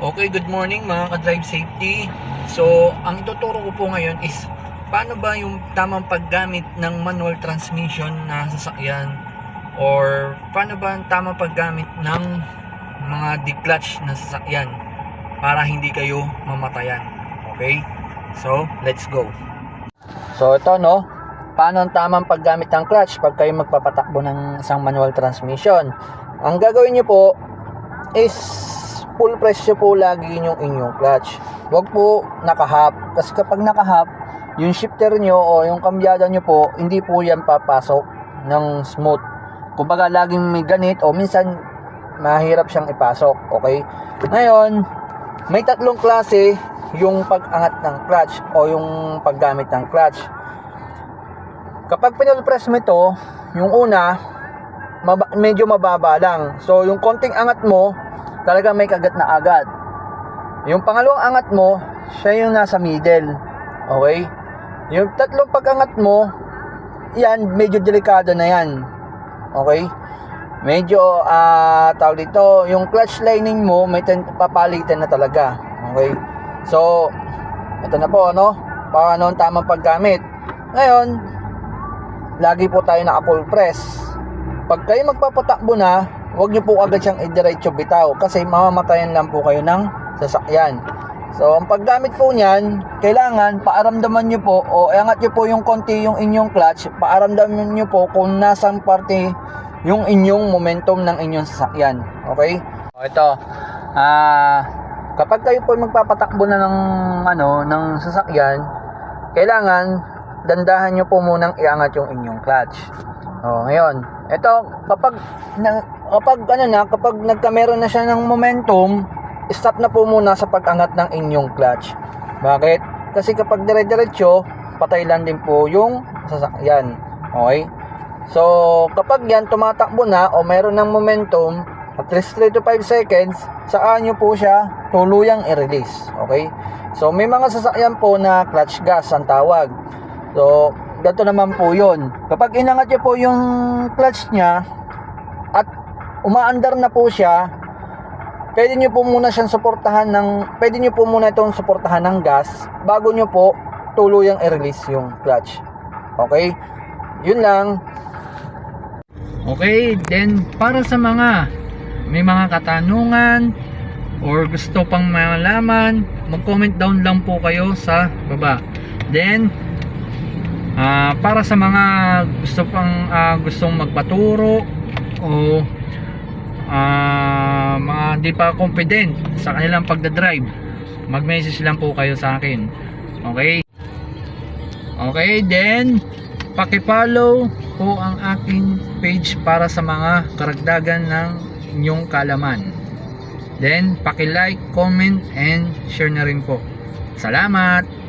Okay, good morning mga ka-drive safety. So, ang ituturo ko po ngayon is paano ba yung tamang paggamit ng manual transmission na sasakyan or paano ba ang tamang paggamit ng mga declutch na sasakyan para hindi kayo mamatayan. Okay? So, let's go. So, ito no, paano ang tamang paggamit ng clutch pag kayo magpapatakbo ng isang manual transmission. Ang gagawin nyo po is full press nyo po lagi yung inyong clutch. Huwag po nakahap. Kasi kapag nakahap, yung shifter nyo o yung kambyada nyo po, hindi po yan papasok ng smooth. Kumbaga, laging may ganit o minsan mahirap siyang ipasok. Okay? Ngayon, may tatlong klase yung pag-angat ng clutch o yung paggamit ng clutch. Kapag pinulpress mo ito, yung una, maba- medyo mababa lang. So, yung konting angat mo, talaga may kagat na agad. Yung pangalawang angat mo, siya yung nasa middle. Okay? Yung tatlong pag-angat mo, yan, medyo delikado na yan. Okay? Medyo, ah, tawag dito, yung clutch lining mo, may ten- papalitan na talaga. Okay? So, ito na po, ano? Paano ang tamang paggamit. Ngayon, lagi po tayo naka full press. Pag kayo magpapatakbo na, huwag niyo po agad siyang idiretso bitaw kasi mamamatayan lang po kayo ng sasakyan. So, ang paggamit po niyan, kailangan paaramdaman niyo po o iangat niyo po yung konti yung inyong clutch, paaramdaman niyo po kung nasang parte yung inyong momentum ng inyong sasakyan. Okay? O ito, ah, kapag kayo po magpapatakbo na ng ano, ng sasakyan, kailangan dandahan nyo po munang iangat yung inyong clutch. Oh, ngayon, ito kapag na, kapag ano na, kapag nagkameron na siya ng momentum, stop na po muna sa pag-angat ng inyong clutch. Bakit? Kasi kapag dire-diretso, patay lang din po yung sasakyan. Okay? So, kapag yan tumatakbo na o mayroon ng momentum, at least 3 to 5 seconds, saan nyo po siya tuluyang i-release. Okay? So, may mga sasakyan po na clutch gas ang tawag. So, ganito naman po yun. Kapag inangat nyo po yung clutch niya umaandar na po siya, pwede nyo po muna siyang suportahan ng, pwede nyo po muna itong suportahan ng gas bago nyo po tuluyang i-release yung clutch. Okay? Yun lang. Okay, then para sa mga may mga katanungan or gusto pang malaman, mag-comment down lang po kayo sa baba. Then, ah, para sa mga gusto pang ah, gustong magpaturo o ah, mga hindi pa confident sa kanilang pagdadrive, mag-message lang po kayo sa akin. Okay? Okay, then paki-follow po ang aking page para sa mga karagdagan ng inyong kalaman. Then, paki-like, comment, and share na rin po. Salamat!